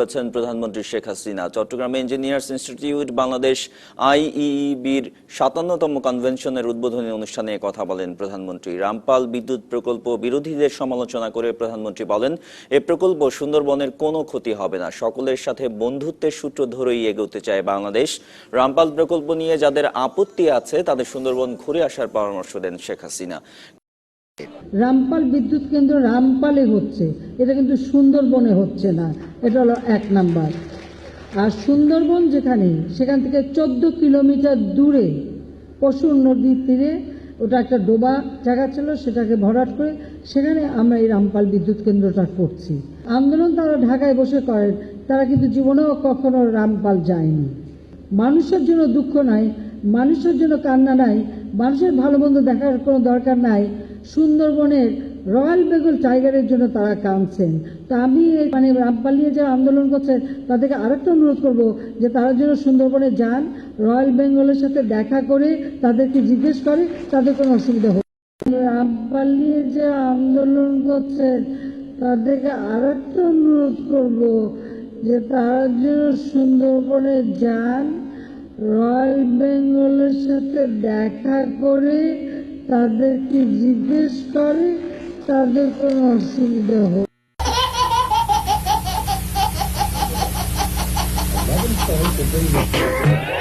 করেছেন প্রধানমন্ত্রী শেখ হাসিনা। চট্টগ্রামে ইঞ্জিনিয়ার্স ইনস্টিটিউট বাংলাদেশ আইইবির সাতান্নতম কনভেনশনের উদ্বোধনী অনুষ্ঠানে কথা বলেন প্রধানমন্ত্রী। রামপাল বিদ্যুৎ প্রকল্প বিরোধীদের সমালোচনা করে প্রধানমন্ত্রী বলেন, এ প্রকল্প সুন্দরবনের কোনো ক্ষতি হবে না। সকলের সাথে বন্ধুত্বের সূত্র ধরেই এগোতে চায় বাংলাদেশ। রামপাল প্রকল্প নিয়ে যাদের আপত্তি আছে, তাদের সুন্দরবন ঘুরে আসার পরামর্শ দেন শেখ হাসিনা। রামপাল বিদ্যুৎ কেন্দ্র রামপালে হচ্ছে। এটা কিন্তু সুন্দরবনে হচ্ছে না। এটা হলো এক নাম্বার। আর সুন্দরবন যেখানে, সেখান থেকে চোদ্দ কিলোমিটার দূরে পশুর নদীর তীরে ওটা একটা ডোবা জায়গা ছিল, সেটাকে ভরাট করে সেখানে আমরা এই রামপাল বিদ্যুৎ কেন্দ্রটা করছি। আন্দোলন তারা ঢাকায় বসে করেন, তারা কিন্তু জীবনেও কখনো রামপাল যায়নি। মানুষের জন্য দুঃখ নাই, মানুষের জন্য কান্না নাই, মানুষের ভালো মন্দ দেখার কোনো দরকার নাই। সুন্দরবনের রয়্যাল বেঙ্গল টাইগারের জন্য তারা কাঁদছেন। তা আমি মানে রামপাল নিয়ে যারা আন্দোলন করছে তাদেরকে আরেকটা অনুরোধ করব যে তারা যেন সুন্দরবনে যান, রয়্যাল বেঙ্গলের সাথে দেখা করে তাদেরকে জিজ্ঞেস করে, তাদের কোনো অসুবিধা হবে রামপাল নিয়ে যে আন্দোলন করছে তাদেরকে আরেকটা অনুরোধ করব যে তারা যেন সুন্দরবনে যান, রয়্যাল বেঙ্গলের সাথে দেখা করে তাদেরকে জিজ্ঞেস করে Talvez tenha sido Thank you.